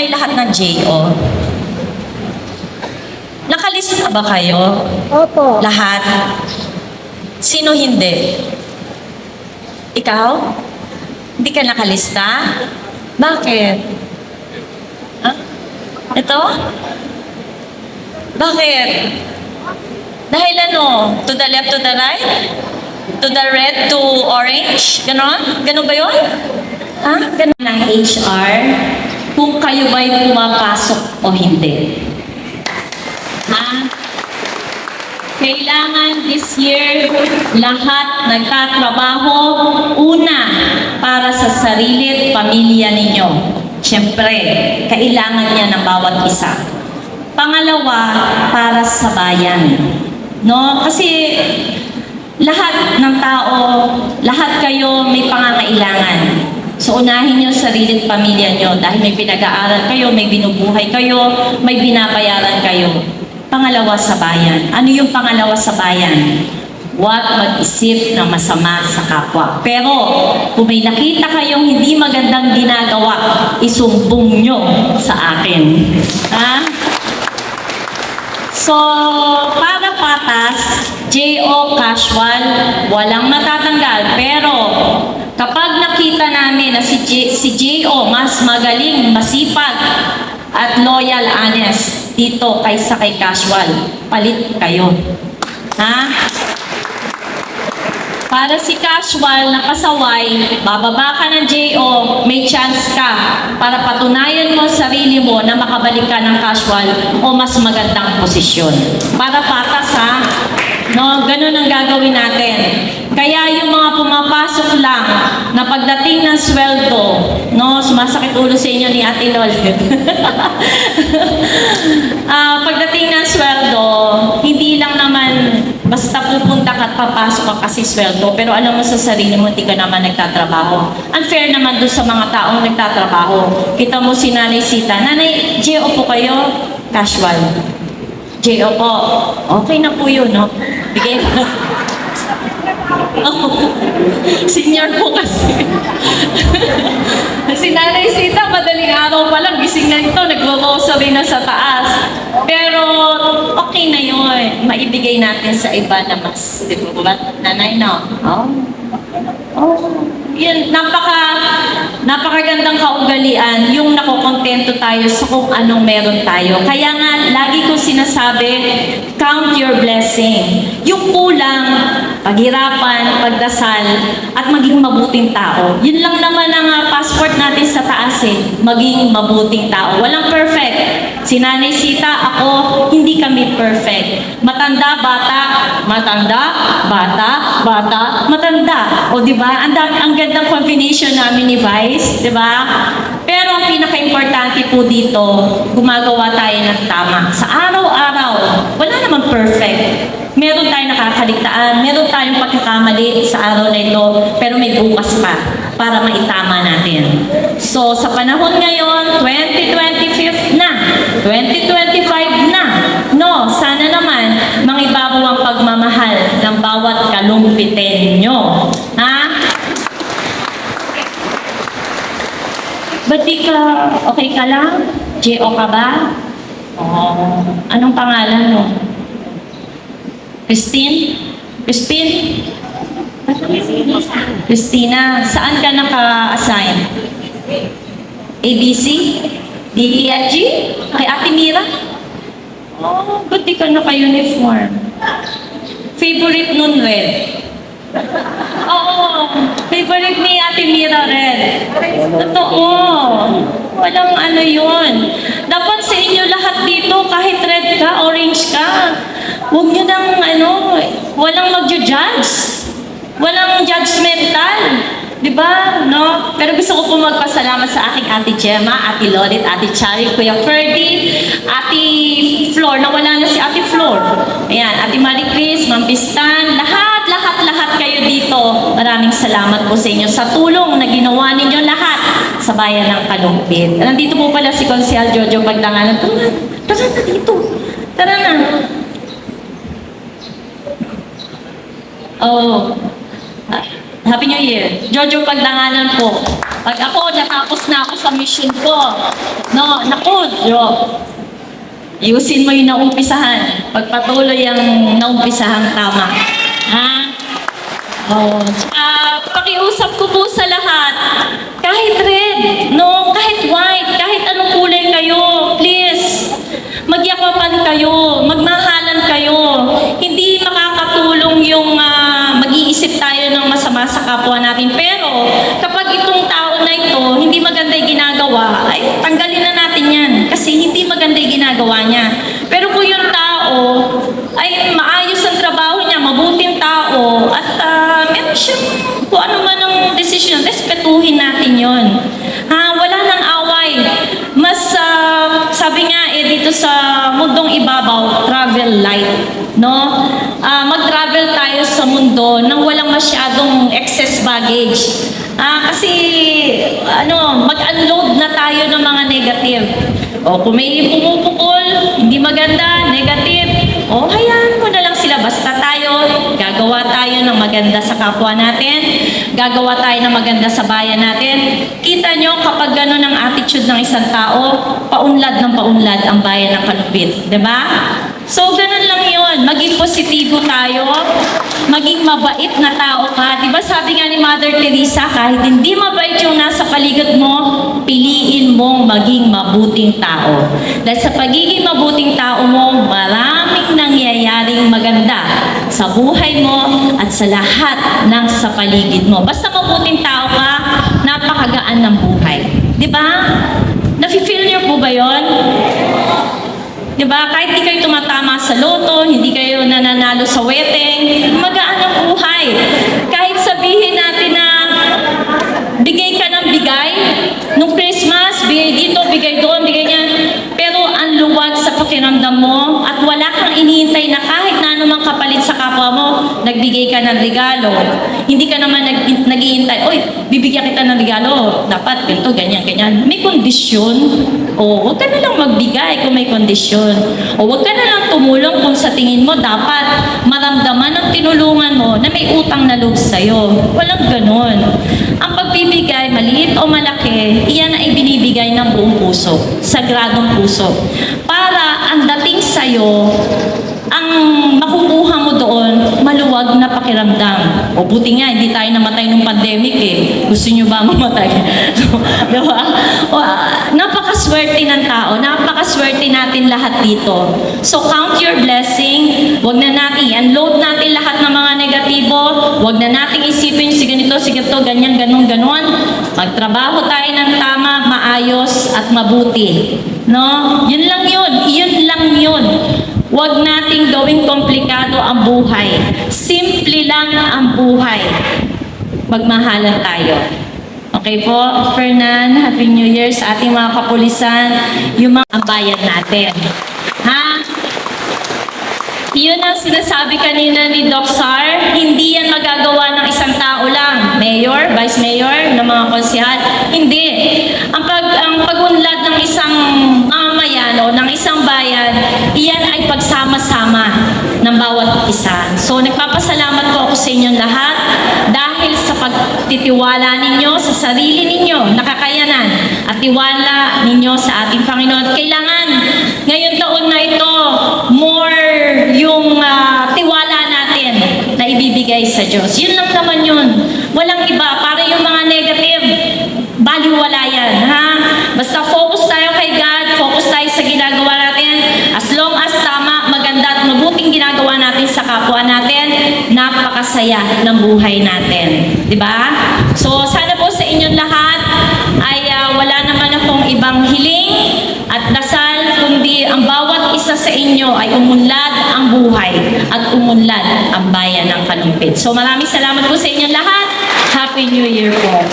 kayo lahat ng JO? Nakalista ba kayo? Opo. Lahat? Sino hindi? Ikaw? Hindi ka nakalista? Bakit? Ha? Ito? Bakit? Dahil ano? To the left, to the right? To the red, to orange? Ganon? Ganon ba yun? Ha? Ganon ng HR? Kung kayo ba'y pumapasok o hindi? Ha? Kailangan this year, lahat nagtatrabaho, una, para sa sarili at pamilya ninyo. Siyempre, kailangan niya ng bawat isa. Pangalawa, para sa bayan. No? Kasi lahat ng tao, lahat kayo may pangangailangan. So unahin niyo sarili at pamilya niyo dahil may pinag-aaral kayo, may binubuhay kayo, may binabayaran kayo. Pangalawa sa bayan. Ano yung pangalawa sa bayan? Huwag mag-isip ng masama sa kapwa. Pero kung may nakita kayong hindi magandang ginagawa, isumbong nyo sa akin. Ha? So, para patas, JO casual, walang matatanggal. Pero, kapag nakita namin na si, J, si JO mas magaling, masipag, at loyal, honest dito kaysa kay casual, palit kayo. Ha? Para si casual na pasaway, bababa ka ng JO, may chance ka para patunayan mo sa sarili mo na makabalik ka ng casual o mas magandang posisyon. Para patas ha, no, ganun ang gagawin natin. Kaya yung mga pumapasok lang na pagdating ng sweldo, no, sumasakit ulo sa inyo ni Ate Lol. Ah, pagdating ng sweldo, hindi lang naman basta pupunta ka at papasok ka kasi sweldo, pero alam mo sa sarili mo, hindi ka naman nagtatrabaho. Unfair naman doon sa mga taong nagtatrabaho. Kita mo si Nanay Sita, Nanay, JO po kayo? Casual. JO po. Okay na po yun, no? Bigay. Oh, senior po kasi. si Nanay Sita, madaling araw pa lang, gising na ito, nagro-rosary na sa taas. Pero, okay na yun. Maibigay natin sa iba na mas, di ba? Nanay, no? Oh. Oh. Yan, napaka, napakagandang kaugalian yung nakokontento tayo sa kung anong meron tayo. Kaya nga, lagi ko sinasabi, count your blessing. Yung kulang, paghirapan, pagdasal, at maging mabuting tao. Yun lang naman ang ah, passport natin sa taas eh, maging mabuting tao. Walang perfect. Si Nanay Sita, ako, hindi kami perfect. Matanda, bata, matanda, bata, bata, matanda. O di ba? Ang, ang gandang combination namin ni Vice, di ba? Pero ang pinaka-importante po dito, gumagawa tayo ng tama. Sa araw-araw, wala namang perfect. Meron tayong nakakaligtaan, meron tayong pagkakamali sa araw na ito, pero may bukas pa para maitama natin. So, sa panahon ngayon, 2025 na, 2025 na, no, sana naman, mangibabaw ang pagmamahal ng bawat kalumpitin nyo. Ha? Ba't di ka, okay ka lang? J.O. ka ba? Oh, anong pangalan mo? Christine? Christine? Christina, saan ka naka-assign? ABC? DEFG? Kay Ate Mira? Oh, ba't di ka naka-uniform? Favorite nun red? Oo, favorite ni Ate Mira red. Totoo. Walang ano yun. Dapat sa inyo lahat dito, kahit red ka, orange ka, huwag nyo nang ano, walang magjo-judge. Walang judgmental. Di ba? No? Pero gusto ko po magpasalamat sa aking Ate Gemma, Ate Lolit, Ate Chari, Kuya Ferdy, Ate Flor, nawala na si Ate Flor. Ayan, Ate Marie Chris, Ma'am Pistan, lahat, lahat, lahat kayo dito. Maraming salamat po sa inyo sa tulong na ginawa ninyo lahat sa bayan ng Kalumpit. Nandito po pala si Consial Jojo Pagdangalan. Tara, tara na dito. Tara na. Oh. Happy New Year. Jojo Pagdanganan po. Pag ako, natapos na ako sa mission ko. No, naku, Jo. Ayusin mo yung naumpisahan. Pagpatuloy ang naumpisahang tama. Ha? Oh, tsaka pakiusap ko po sa lahat. Kahit red, no, kahit white, kahit anong kulay kayo, please, magyakapan kayo, magmahalan kayo. Hindi makakatulong yung ah, mag-iisip tayo ng masama sa kapwa natin. Pero kapag itong tao na ito, hindi maganda yung ginagawa, ay tanggalin na natin yan. Kasi hindi maganda yung ginagawa niya. Pero kung yung tao ay maayos ang trabaho niya, mabuting tao, at ah, meron siyang kung ano man ang desisyon, respetuhin natin yon. Ha, wala nang away. Mas, ah, sabi nga eh, dito sa mundong ibabaw, travel light. No? Ah, mag-travel tayo sa mundo nang walang masyadong excess baggage. Ah, kasi, ano, mag-unload na tayo ng mga negative. O kung may pumupukol, hindi maganda, negative, o hayaan mo na lang sila. Basta tayo, gagawa tayo ng maganda sa kapwa natin, gagawa tayo ng maganda sa bayan natin. Kita nyo kapag gano'n ang attitude ng isang tao, paunlad ng paunlad ang bayan ng Kalupit. ba? So, ganun lang yon. Maging positibo tayo, maging mabait na tao ka. Di ba sabi nga ni Mother Teresa, kahit hindi mabait yung nasa paligid mo, piliin mong maging mabuting tao. Dahil sa pagiging mabuting tao mo, maraming nangyayaring maganda sa buhay mo at sa lahat ng sa paligid mo. Basta mabuting tao ka, napakagaan ng buhay. Di ba? Nafe-feel niyo po ba yon? Di ba? Kahit di kayo tumatama sa loto, hindi kayo nananalo sa wedding, magaan ang buhay. Kahit sabihin natin na bigay ka ng bigay, nung Christmas, bigay dito, bigay doon, bigay niyan. Pero ang luwag sa pakiramdam mo at wala kang inihintay na kahit anumang kapalit sa kapwa mo, nagbigay ka ng regalo. Hindi ka naman nag naghihintay, oy, bibigyan kita ng regalo. Dapat ganito, ganyan, ganyan. May kondisyon. O, huwag ka na lang magbigay kung may kondisyon. O, huwag ka na lang tumulong kung sa tingin mo dapat maramdaman ng tinulungan mo na may utang na loob sa'yo. Walang ganun. Ang pagbibigay, maliit o malaki, iyan ay binibigay ng buong puso, sagradong puso. Para ang dating sa'yo, ang makukuha mo doon, maluwag na pakiramdam. O buti nga, hindi tayo namatay nung pandemic eh. Gusto nyo ba mamatay? so, diba? O, ah, napakaswerte ng tao, napakaswerte natin lahat dito. So count your blessing, wag na natin, unload natin lahat ng mga negatibo, wag na natin isipin si ganito, si ganito, ganyan, ganun, ganun. Magtrabaho tayo ng tama, maayos at mabuti. No? Yun lang yun. Yun lang yun. Huwag nating gawing komplikado ang buhay. Simple lang ang buhay. Magmahalan tayo. Okay po, Fernan, Happy New Year sa ating mga kapulisan, yung mga bayan natin. Yun ang sinasabi kanina ni Doc Sar, hindi yan magagawa ng isang tao lang. Mayor, Vice Mayor, ng mga konsihal. Hindi. Ang, pag, ang pagunlad ng isang mamamayan o ng isang bayan, iyan ay pagsama-sama ng bawat isa. So, nagpapasalamat po ako sa inyong lahat dahil sa pagtitiwala ninyo sa sarili ninyo, nakakayanan, at tiwala ninyo sa ating Panginoon. Kailangan, ngayon taon na ito, more yung ah, tiwala natin na ibibigay sa Diyos. Yun lang naman yun. Walang iba. Para yung mga negative, baliwala yan. Ha? Basta focus tayo kay God, focus tayo sa ginagawa natin. As long as tama, maganda at mabuting ginagawa natin sa kapwa natin, napakasaya ng buhay natin. Ba? So, sana po sa inyong lahat ay ah, wala naman akong ibang hiling at dasal, kundi ang bawat isa sa inyo ay umunlad ang buhay at umunlad ang bayan ng Kalumpit. So maraming salamat po sa inyong lahat. Happy New Year po.